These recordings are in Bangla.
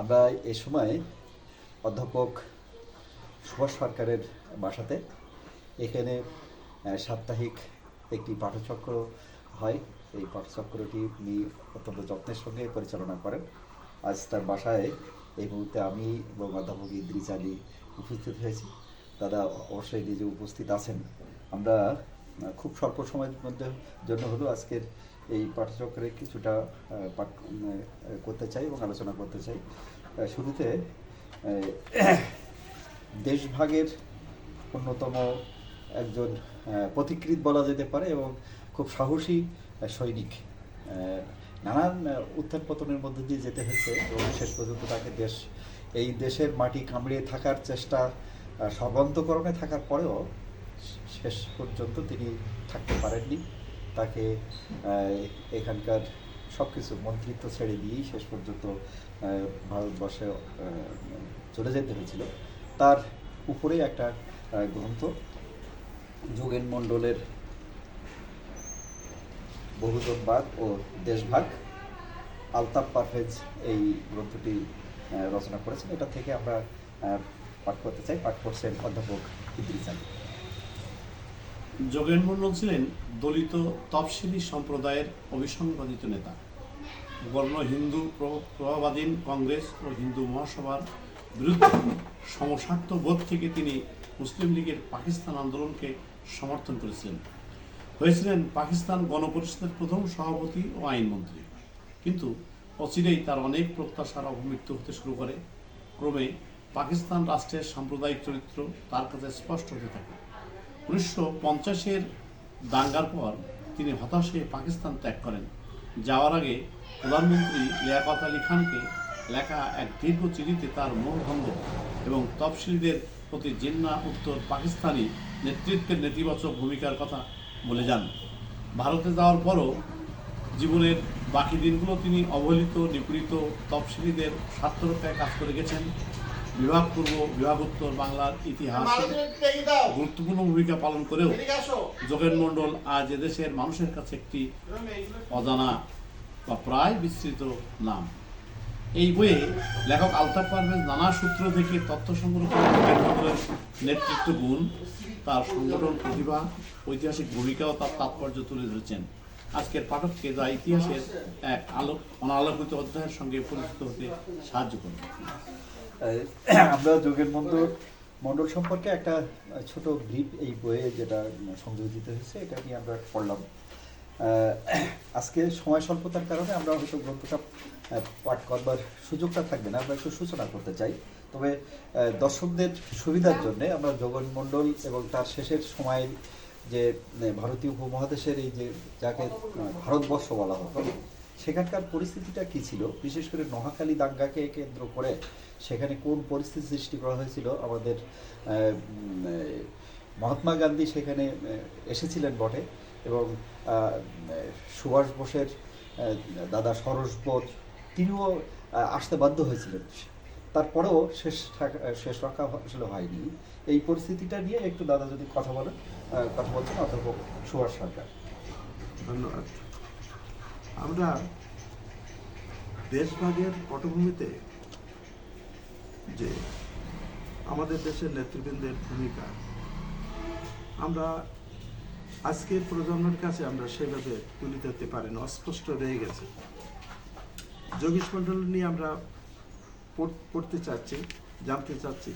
আমরা এ সময় অধ্যাপক সুভাষ সরকারের বাসাতে। এখানে সাপ্তাহিক একটি পাঠচক্র হয়। এই পাঠচক্রটি উনি অত্যন্ত যত্নের সঙ্গে পরিচালনা করেন। আজ তার বাসায় এই মুহূর্তে আমি এবং অধ্যাপক ইদ্রিস আলী উপস্থিত হয়েছি। দাদা অবশ্যই নিজে উপস্থিত আছেন। আমরা খুব স্বল্প সময়ের মধ্যে জন্য হলেও আজকের এই পাঠচক্রে কিছুটা পাঠ করতে চাই এবং আলোচনা করতে চাই। শুরুতে দেশভাগের অন্যতম একজন পথিকৃৎ বলা যেতে পারে এবং খুব সাহসী সৈনিক। নানান উত্থান পতনের মধ্যে দিয়ে যেতে হয়েছে এবং শেষ পর্যন্ত তাকে দেশ, এই দেশের মাটি কামড়িয়ে থাকার চেষ্টা সর্বান্তকরণে থাকার পরেও শেষ পর্যন্ত তিনি থাকতে পারেননি। তাকে এখানকার সব কিছু মন্ত্রিত্ব ছেড়ে দিয়েই শেষ পর্যন্ত ভারতবর্ষে চলে যেতে হয়েছিল। তার উপরে একটা গ্রন্থ, যোগেন মণ্ডলের বহুজনবাদ ও দেশভাগ। আলতাফ পারভেজ এই গ্রন্থটি রচনা করেছেন। এটা থেকে আমরা পাঠ করতে চাই। পাঠ করছেন অধ্যাপক ইদ্রিস আলী। যোগেন মন্ডল ছিলেন দলিত তফসিলি সম্প্রদায়ের অবিসংবাদিত নেতা। বর্ণ হিন্দু প্র- প্রভাবাধীন কংগ্রেস ও হিন্দু মহাসভার বিরুদ্ধে সমস্বার্থ বোধ থেকে তিনি মুসলিম লীগের পাকিস্তান আন্দোলনকে সমর্থন করেছিলেন। হয়েছিলেন পাকিস্তান গণপরিষদের প্রথম সভাপতি ও আইনমন্ত্রী। কিন্তু অচিরেই তার অনেক প্রত্যাশার অবমৃত্যু হতে শুরু করে। ক্রমে পাকিস্তান রাষ্ট্রের সাম্প্রদায়িক চরিত্র তার কাছে স্পষ্ট হতে থাকে। উনিশশো পঞ্চাশের দাঙ্গার পর তিনি হতাশ হয়ে পাকিস্তান ত্যাগ করেন। যাওয়ার আগে প্রধানমন্ত্রী লিয়াকত আলী খানকে লেখা এক দীর্ঘ চিঠিতে তার মোহভঙ্গ এবং তফসিলিদের প্রতি জিন্না উত্তর পাকিস্তানি নেতৃত্বের নেতিবাচক ভূমিকার কথা বলে যান। ভারতে যাওয়ার পরও জীবনের বাকি দিনগুলো তিনি অবহেলিত, নিপীড়িত, তফসিলিদের স্বার্থ রক্ষায় কাজ করে গেছেন। বিভাগ পূর্ব বিভাগ উত্তর বাংলার ইতিহাসে গুরুত্বপূর্ণ ভূমিকা পালন করেও যোগেন মণ্ডল আজ এদেশের মানুষের কাছে একটি অজানা বা প্রায় বিস্তৃত নাম। এই বইয়ে লেখক আলতাফ পারভেজ নানা সূত্র থেকে তথ্য সংগ্রহ করে যোগেন মণ্ডলের নেতৃত্ব গুণ তার সংগঠন প্রতিভা ঐতিহাসিক ভূমিকা ও তার তাৎপর্য তুলে ধরেছেন। আজকের পাঠককে যা ইতিহাসের এক আলোক অনালোকিত অধ্যায়ের সঙ্গে পরিচিত হতে সাহায্য করবে। আমরা যোগের মন্ডল মন্ডল সম্পর্কে একটা ছোট ব্রিফ এই বইয়ে যেটা সংযোজিত হয়েছে, এটা নিয়ে আমরা পড়লাম। আজকে সময় স্বল্পতার কারণে আমরা হয়তো গ্রন্থটা পাঠ করবার সুযোগটা থাকবে না, আমরা একটু সূচনা করতে চাই। তবে দর্শকদের সুবিধার জন্য আমরা যোগন মণ্ডল এবং তার শেষের সময়ের যে ভারতীয় উপমহাদেশের এই যে, যাকে ভারতবর্ষ বলা হতো সেখানকার পরিস্থিতিটা কি ছিল? বিশেষ করে নোহাখালী দাঙ্গাকে কেন্দ্র করে সেখানে কোন পরিস্থিতি সৃষ্টি করা হয়েছিল? আমাদের মহাত্মা গান্ধী সেখানে এসেছিলেন বটে এবং সুভাষ বোসের দাদা সরোজ বোস, তিনিও আসতে বাধ্য হয়েছিলেন। তারপরেও শেষ শেষ রক্ষা আসলে হয়নি। এই পরিস্থিতিটা নিয়ে একটু দাদা যদি কথা বলেন কথা বলছেন অধ্যাপক সুভাষ সরকার। ধন্যবাদ। আমরা দেশভাগের পটভূমিতে যে আমাদের দেশের নেতৃবৃন্দের ভূমিকা, আমরা আজকের প্রজন্মের কাছে আমরা সেভাবে তুলে ধরতে পারি না, অস্পষ্ট রয়ে গেছে। যোগীশ মণ্ডল নিয়ে আমরা পড়- পড়তে চাচ্ছি, জানতে চাচ্ছি,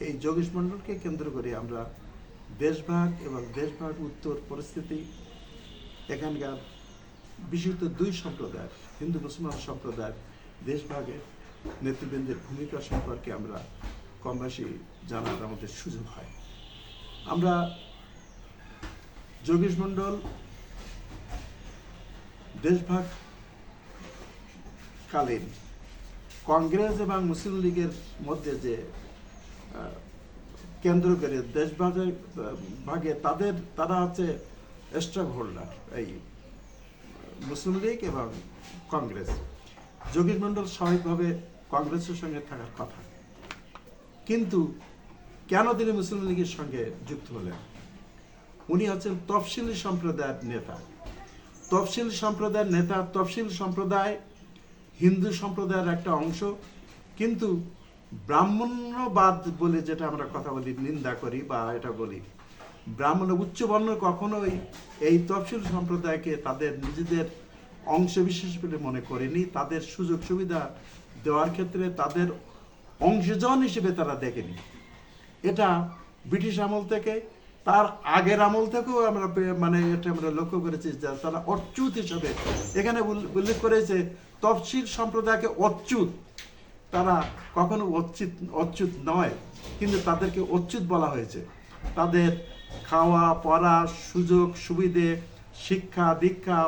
এই যোগীশ মণ্ডলকে কেন্দ্র করে আমরা দেশভাগ এবং দেশভাগ উত্তর পরিস্থিতি এখানকার বিশেষত দুই সম্প্রদায়, হিন্দু মুসলমান সম্প্রদায়, দেশভাগে নেতৃবৃন্দের ভূমিকা সম্পর্কে আমরা কম বেশি জানার আমাদের সুযোগ হয়। আমরা যোগেশ মণ্ডল, দেশভাগ কালীন, কংগ্রেস এবং মুসলিম লীগের মধ্যে যে কেন্দ্র করে দেশভাগে ভাগে তাদের, তারা হচ্ছে স্টক হোল্ডার এই মুসলিম লীগ এবং কংগ্রেস। যোগীর মণ্ডল স্বাভাবিকভাবে কংগ্রেসের সঙ্গে থাকার কথা। কিন্তু কেন তিনি মুসলিম লীগের সঙ্গে যুক্ত হলেন? উনি হচ্ছেন তফসিলি সম্প্রদায়ের নেতা। তফসিল সম্প্রদায়ের নেতা, তফসিল সম্প্রদায় হিন্দু সম্প্রদায়ের একটা অংশ। কিন্তু ব্রাহ্মণ্যবাদ বলে যেটা আমরা কথা বলি, নিন্দা করি বা এটা বলি ব্রাহ্মণ উচ্চবর্ণ কখনোই এই তফসিল সম্প্রদায়কে তাদের নিজেদের অংশ বিশেষ বলে মনে করেনি। তাদের সুযোগ সুবিধা দেওয়ার ক্ষেত্রে তাদের অংশজন হিসেবে তারা দেখেনি। এটা ব্রিটিশ আমল থেকে, তার আগের আমল থেকেও আমরা মানে এটা আমরা লক্ষ্য করেছি যে তারা অচ্যুত হিসাবে এখানে উল- উল্লেখ করেছে তফসিল সম্প্রদায়কে অচ্যুত। তারা কখনো অচ্যুত অচ্যুত নয়, কিন্তু তাদেরকে অচ্যুত বলা হয়েছে। তাদের খাওয়া পড়া সুযোগ সুবিধে শিক্ষা দীক্ষা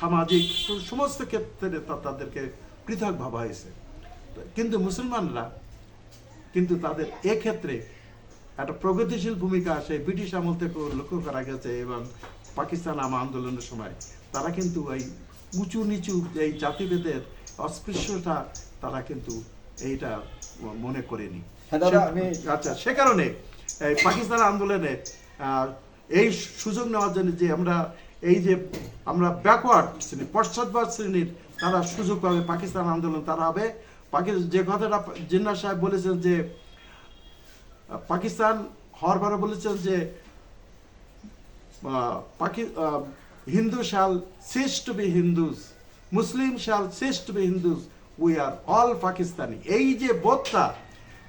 সামাজিক সমস্ত ক্ষেত্রে তাদেরকে পৃথক ভাবা হয়েছে। কিন্তু মুসলমানরা কিন্তু তাদের এক্ষেত্রে একটা প্রগতিশীল ভূমিকা সেই ব্রিটিশ আমল থেকে লক্ষ্য করা গেছে এবং পাকিস্তান আম আন্দোলনের সময়। তারা কিন্তু এই উঁচু নিচু এই জাতিভেদের অস্পৃশ্যতা তারা কিন্তু এইটা মনে করেনি। হ্যাঁ, আচ্ছা সে কারণে পাকিস্তান আন্দোলনে এই সুযোগ নেওয়ার জন্য যে আমরা, এই যে আমরা ব্যাকওয়ার্ড শ্রেণি পশ্চাৎপদ শ্রেণির তারা সুযোগ পাবে, পাকিস্তান আন্দোলন তারা হবে। পাকিস্তান যে কথাটা জিন্না সাহেব বলেছেন যে, পাকিস্তান হওয়ার পরে বলেছেন যে পাকি Hindu shall cease to be Hindus Muslim shall cease to be Hindus we are all Pakistani এই যে বোধটা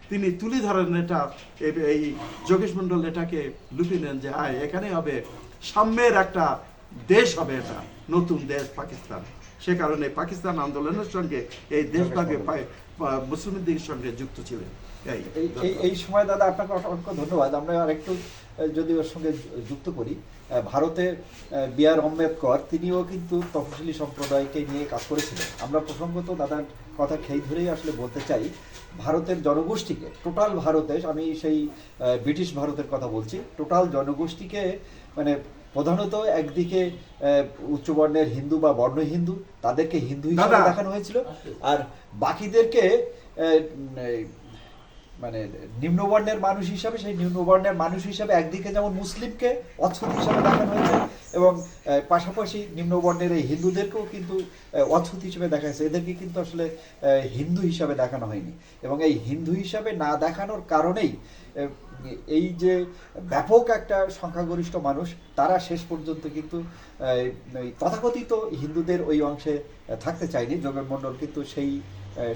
তিনি তুলে ধরেন এটা এই- যোগেশ মন্ডল এটাকে লুপি নেন যে হ্যাঁ এখানে হবে সাম্যের একটা দেশ হবে এটা নতুন দেশ পাকিস্তান। সে কারণে পাকিস্তান আন্দোলনের সঙ্গে এই দেশভাগে মুসলিম সঙ্গে যুক্ত ছিলেন। এই এই এই- এই সময় দাদা আপনাকে অসংখ্য ধন্যবাদ। আমরা আরেকটু যদি ওর সঙ্গে যুক্ত করি ভারতে বি আর আম্বেদকর তিনিও কিন্তু তফসিলি সম্প্রদায়কে নিয়ে কাজ করেছিলেন। আমরা প্রসঙ্গত দাদার কথা খেই ধরেই আসলে বলতে চাই ভারতের জনগোষ্ঠীকে টোটাল ভারতে আমি সেই ব্রিটিশ ভারতের কথা বলছি টোটাল জনগোষ্ঠীকে মানে প্রধানত একদিকে উচ্চবর্ণের হিন্দু বা বর্ণ হিন্দু তাদেরকে হিন্দু হিসেবে দেখানো হয়েছিল আর বাকিদেরকে মানে নিম্নবর্ণের মানুষ হিসাবে, সেই নিম্নবর্ণের মানুষ হিসাবে একদিকে যেমন মুসলিমকে অচ্ছুত হিসাবে দেখানো হয়েছে এবং পাশাপাশি নিম্নবর্ণের এই হিন্দুদেরকেও কিন্তু অচ্ছুত হিসেবে দেখা হয়েছে। এদেরকে কিন্তু আসলে হিন্দু হিসাবে দেখানো হয়নি। এবং এই হিন্দু হিসাবে না দেখানোর কারণেই এই যে ব্যাপক একটা সংখ্যাগরিষ্ঠ মানুষ, তারা শেষ পর্যন্ত কিন্তু তথাকথিত হিন্দুদের ওই অংশে থাকতে চায়নি। যোগেন মণ্ডল কিন্তু সেই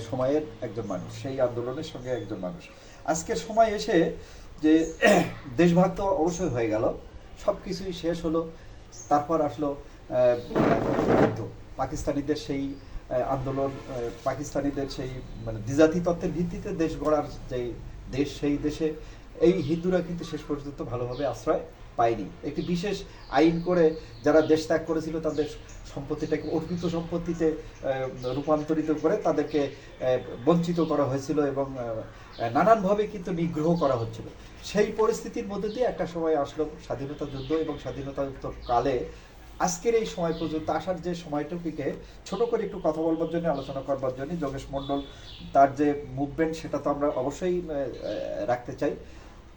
সময়ের একজন মানুষ, সেই আন্দোলনের সঙ্গে একজন মানুষ। আজকের সময় এসে যে দেশভাগ তো অবশ্যই হয়ে গেল সব কিছুই শেষ হলো, তারপর আসলো যুদ্ধ। পাকিস্তানিদের সেই আন্দোলন পাকিস্তানিদের সেই মানে দ্বিজাতি তত্ত্বের ভিত্তিতে দেশ গড়ার যে দেশ, সেই দেশে এই হিন্দুরা কিন্তু শেষ পর্যন্ত ভালোভাবে আশ্রয় পায়নি। একটি বিশেষ আইন করে যারা দেশ ত্যাগ করেছিল, তাদের সম্পত্তিটাকে, অর্পিত সম্পত্তিতে রূপান্তরিত করে তাদেরকে বঞ্চিত করা হয়েছিল এবং নানানভাবে কিন্তু নিগ্রহ করা হচ্ছিল। সেই পরিস্থিতির মধ্যে দিয়ে একটা সময় আসলো স্বাধীনতা যুদ্ধ এবং স্বাধীনতা কালে আজকের এই সময় পর্যন্ত আসার যে সময়টুকুকে ছোট করে একটু কথা বলবার জন্য, আলোচনা করবার জন্য যোগেশ মণ্ডল তার যে মুভমেন্ট সেটা তো আমরা অবশ্যই রাখতে চাই।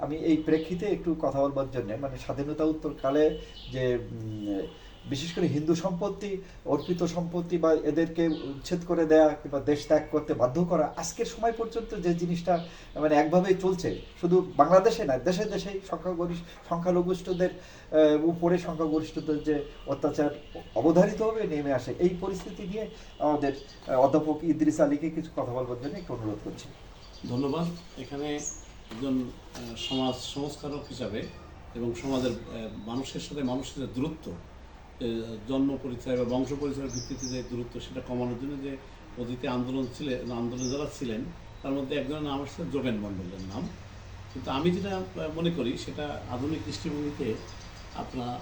আমি এই প্রেক্ষিতে একটু কথা বলবার জন্য মানে স্বাধীনতা উত্তর কালে যে বিশেষ করে হিন্দু সম্পত্তি, অর্পিত সম্পত্তি বা এদেরকে উচ্ছেদ করে দেয়া কিংবা দেশ ত্যাগ করতে বাধ্য করা, আজকের সময় পর্যন্ত যে জিনিসটা মানে একভাবেই চলছে, শুধু বাংলাদেশে না, দেশে দেশেই সংখ্যাগরিষ্ঠ, সংখ্যালঘুষ্ঠদের উপরে সংখ্যাগরিষ্ঠদের যে অত্যাচার অবধারিতভাবে নেমে আসে, এই পরিস্থিতি নিয়ে আমাদের অধ্যাপক ইদ্রিস আলীকে কিছু কথা বলবার জন্য একটু অনুরোধ করছি। ধন্যবাদ। এখানে একজন সমাজ সংস্কারক হিসাবে এবং সমাজের মানুষের সাথে মানুষের যে দূরত্ব জন্ম পরিচয় বা বংশ পরিচয়ের ভিত্তিতে যে দূরত্ব, সেটা কমানোর জন্য যে অতীতে আন্দোলন ছিলেন আন্দোলন যারা ছিলেন, তার মধ্যে একজনের নাম আসছে যোগেন মণ্ডলের নাম। কিন্তু আমি যেটা মনে করি, সেটা আধুনিক দৃষ্টিভঙ্গিতে আপনারা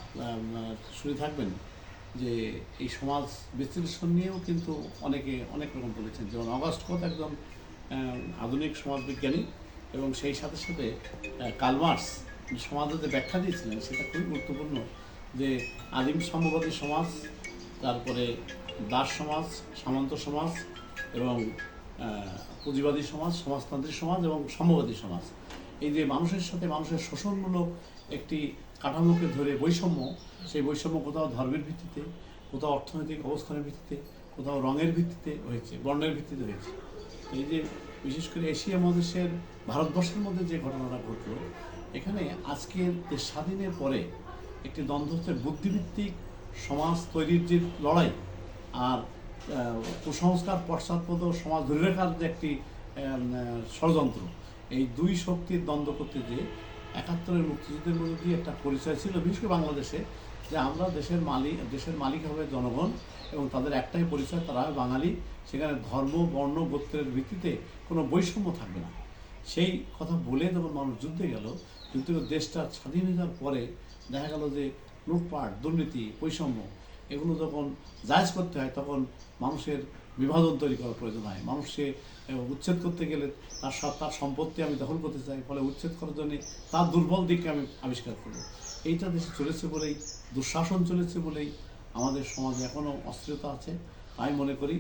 শুনে থাকবেন যে এই সমাজ বিশ্লেষণ নিয়েও কিন্তু অনেকে অনেক রকম বলেছেন। যেমন অগাস্ট কত একজন আধুনিক সমাজবিজ্ঞানী এবং সেই সাথে সাথে কালমার্স সমাজের যে ব্যাখ্যা দিয়েছিলেন, সেটা খুবই গুরুত্বপূর্ণ যে আদিম সাম্যবাদী সমাজ, তারপরে দাস সমাজ, সামন্ত সমাজ এবং পুঁজিবাদী সমাজ, সমাজতান্ত্রিক সমাজ এবং সাম্যবাদী সমাজ। এই যে মানুষের সাথে মানুষের শোষণমূলক একটি কাঠামোকে ধরে বৈষম্য, সেই বৈষম্য কোথাও ধর্মের ভিত্তিতে, কোথাও অর্থনৈতিক অবস্থানের ভিত্তিতে, কোথাও রঙের ভিত্তিতে হয়েছে, বর্ণের ভিত্তিতে হয়েছে। এই যে বিশেষ করে এশিয়া মহাদেশের, ভারতবর্ষের মধ্যে যে ঘটনাটা ঘটলো, এখানে আজকের দেশ স্বাধীনের পরে একটি দ্বন্দ্ব হচ্ছে বুদ্ধিভিত্তিক সমাজ তৈরির যে লড়াই আর কুসংস্কার, পশ্চাৎপদ, সমাজ ধরে রাখার যে একটি ষড়যন্ত্র, এই দুই শক্তির দ্বন্দ্ব করতে গিয়ে একাত্তরের মুক্তিযুদ্ধের মধ্যে দিয়ে একটা পরিচয় ছিল, বিশেষ করে বাংলাদেশে যে আমরা দেশের মালিক দেশের মালিক হবে জনগণ এবং তাদের একটাই পরিচয়, তারা বাঙালি। সেখানে ধর্ম, বর্ণ, গোত্রের ভিত্তিতে কোনো বৈষম্য থাকবে না। সেই কথা বলে যখন মানুষ যুদ্ধে গেল যুদ্ধে দেশটা স্বাধীন যাওয়ার পরে দেখা গেল যে লুটপাট, দুর্নীতি, বৈষম্য, এগুলো যখন জায়জ করতে হয়, তখন মানুষের বিভাজন তৈরি করার প্রয়োজন হয়। মানুষকে উচ্ছেদ করতে গেলে তার সব তার সম্পত্তি আমি দখল করতে চাই, ফলে উচ্ছেদ করার জন্যে তার দুর্বল দিককে আমি আবিষ্কার করব। এইটা দেশে চলেছে বলেই দুঃশাসন চলেছে বলেই আমাদের সমাজে এখনও অস্থিরতা আছে। আমি মনে করি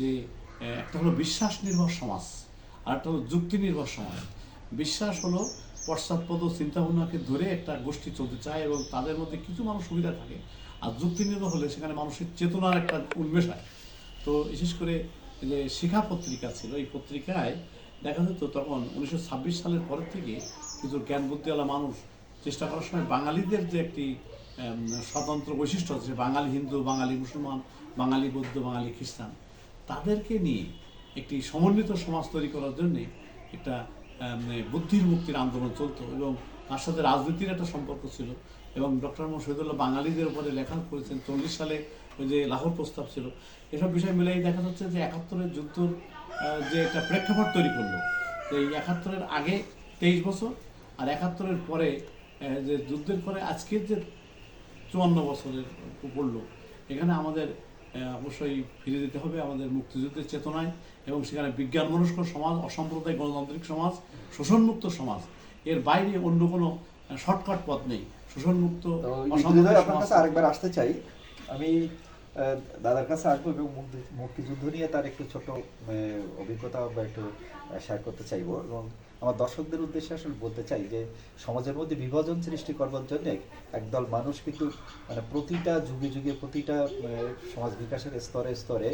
যে একটা হলো বিশ্বাস নির্ভর সমাজ, আর একটা হলো যুক্তি নির্ভর সমাজ। বিশ্বাস হলো পশ্চাৎপদ চিন্তাভাবনাকে ধরে একটা গোষ্ঠী চলতে চায় এবং তাদের মধ্যে কিছু মানুষ সুবিধা থাকে, আর যুক্তি নির্ভর হলে সেখানে মানুষের চেতনার একটা উন্মেষ হয়। তো বিশেষ করে যে শিখা পত্রিকা ছিল, এই পত্রিকায় দেখা যেত তখন উনিশশো ছাব্বিশ সালের পরের থেকে কিছু জ্ঞান বুদ্ধিওয়ালা মানুষ চেষ্টা করার সময় বাঙালিদের যে একটি স্বতন্ত্র বৈশিষ্ট্য আছে বাঙালি হিন্দু, বাঙালি মুসলমান, বাঙালি বৌদ্ধ, বাঙালি খ্রিস্টান। তাদেরকে নিয়ে একটি সমন্বিত সমাজ তৈরি করার জন্য একটা বুদ্ধির মুক্তির আন্দোলন চলতো এবং তার সাথে রাজনীতির একটা সম্পর্ক ছিল এবং ডক্টর মোহাম্মদ শহীদুল্লাহ বাঙালিদের উপরে লেখা করেছেন চল্লিশ সালে ওই যে লাহোর প্রস্তাব ছিল। এসব বিষয় মিলেই দেখা যাচ্ছে যে একাত্তরের যুদ্ধর যে একটা প্রেক্ষাপট তৈরি করল তো এই একাত্তরের আগে তেইশ বছর আর একাত্তরের পরে যে যুদ্ধের পরে আজকের যে চুয়ান্ন বছরের পড়ল। এখানে আমাদের অবশ্যই ফিরে যেতে হবে আমাদের মুক্তিযুদ্ধের চেতনায় এবং সেখানে বিজ্ঞান মনস্ক সমাজ অসাম্প্রদায়িক গণতান্ত্রিক সমাজ শোষণমুক্ত সমাজ। এর বাইরে অন্য কোনো শর্টকাট পথ নেই। শোষণমুক্ত তো আপনার কাছে আরেকবার আসতে চাই। আমি দাদার কাছে আসব এবং মুক্তি- মুক্তিযুদ্ধ নিয়ে তার একটু ছোট অভিজ্ঞতা বা একটু শেয়ার করতে চাইব। এবং আমার দর্শকদের উদ্দেশ্যে আসলে বলতে চাই যে সমাজের মধ্যে বিভাজন সৃষ্টি করবার জন্য একদল মানুষ কিন্তু মানে প্রতিটা যুগে যুগে প্রতিটা সমাজ বিকাশের স্তরে স্তরে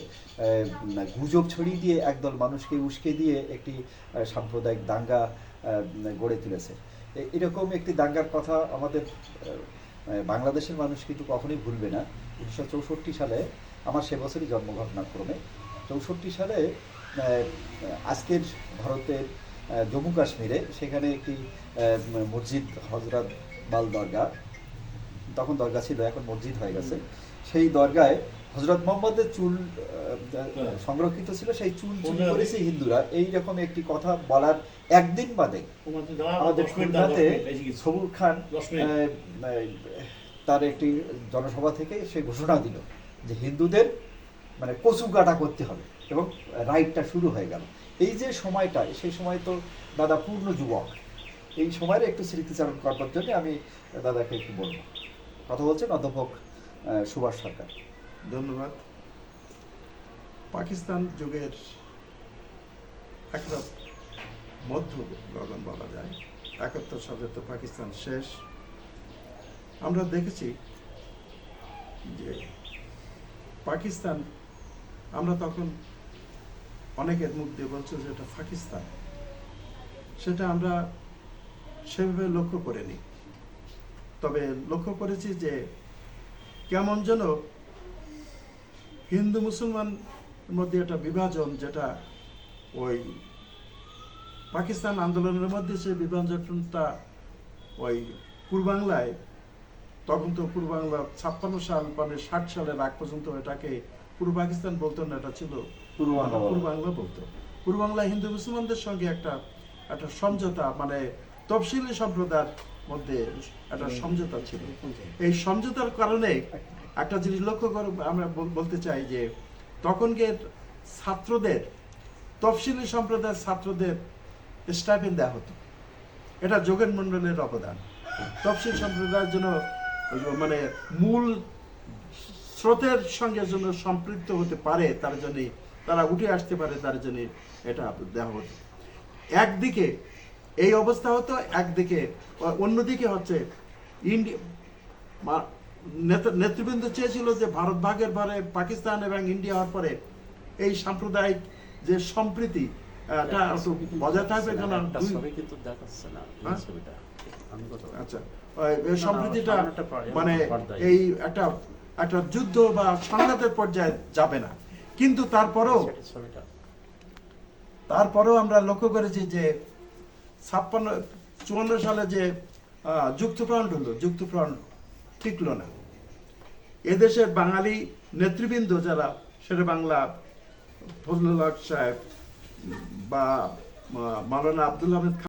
গুজব ছড়িয়ে দিয়ে একদল মানুষকে উস্কে দিয়ে একটি সাম্প্রদায়িক দাঙ্গা গড়ে তুলেছে। এরকম একটি দাঙ্গার কথা আমাদের আহ, বাংলাদেশের মানুষ কিন্তু কখনোই ভুলবে না। উনিশশো চৌষট্টি সালে আমার সে বছরই জন্ম ঘটনাক্রমে চৌষট্টি সালে আজকের ভারতের জম্মু কাশ্মীরে সেখানে একটি মসজিদ হজরত বাল দরগা। তখন দরগা ছিল এখন মসজিদ হয়ে গেছে। সেই দরগায় হজরত মোহাম্মদের চুল সংরক্ষিত ছিল সেই চুল চুরি করেছে হিন্দুরা। এইরকম একটি কথা বলার একদিন বাদে আমাদের খুলনাতে সবুর খান তার একটি জনসভা থেকে সে ঘোষণা দিল যে হিন্দুদের মানে কচু কাটা করতে হবে এবং রাইটটা শুরু হয়ে গেল। এই যে সময়টা সেই সময় তো দাদা পূর্ণ যুবক, এই সময়ের একটু স্মৃতিচারণ করবার জন্য আমি দাদাকে একটু বলব। কথা বলছেন অধ্যাপক সুভাষ সরকার। ধন্যবাদ। পাকিস্তান যুগের একটা মধ্য গগন বলা যায়। একাত্তর সালে তো পাকিস্তান শেষ। আমরা দেখেছি যে পাকিস্তান, আমরা তখন অনেকের মুখ দিয়ে বলছে যে এটা পাকিস্তান। সেটা আমরা সেভাবে লক্ষ্য করিনি। তবে লক্ষ্য করেছি যে কেমন যেন হিন্দু মুসলমান মধ্যে একটা বিভাজন যেটা ওই পাকিস্তান আন্দোলনের মধ্যে সে বিভাজনটা ওই পূর্বাংলায়, তখন তো পূর্বাংলা ছাপ্পান্ন সাল মানে ষাট সালের আগ পর্যন্ত এটাকে পূর্ব পাকিস্তান বলতো না এটা ছিল পূর্ব বাংলা বলা। বলতো। পূর্ব বাংলা হিন্দু মুসলমানদের সঙ্গে একটা একটা সমঝোতা মানে তফসিলি সম্প্রদায়ের মধ্যে একটা সমঝোতা ছিল। এই সমঝোতার কারণে একটা জিনিস লক্ষ্য করে আমরা বলতে চাই যে তখনকার ছাত্রদের তফসিলি সম্প্রদায়ের ছাত্রদের স্টাইপেন্ড দেওয়া হতো। এটা যোগেন মণ্ডলের অবদান। তফসিল সম্প্রদায়ের জন্য মানে মূল স্রোতের সঙ্গে যেন সম্পৃক্ত হতে পারে তার জন্য তারা উঠে আসতে পারে তার জন্যে এটা দেওয়া হতো। একদিকে এই অবস্থা হতো একদিকে অন্যদিকে হচ্ছে ইন্ডিয়া নেতৃবৃন্দ চেয়েছিল যে ভারত ভাগের পরে পাকিস্তান এবং ইন্ডিয়া হওয়ার পরে এই সাম্প্রদায়িক যে সম্প্রীতি বজায় থাকবে কেন আচ্ছা সম্প্রীতিটা মানে এই একটা একটা যুদ্ধ বা সংঘাতের পর্যায়ে যাবে না। কিন্তু তারপরেও তারপরেও আমরা লক্ষ্য করেছি যে ছাপ্পান্ন চুয়ান্ন সালে যে যুক্তফ্রন্ট হলো যুক্তফ্রন্ট টিকলো না। এদেশের বাঙালি নেতৃবৃন্দ যারা শেরে বাংলা ফজলুল হক সাহেব বা আহ, মাওলানা আব্দুল হামিদ খান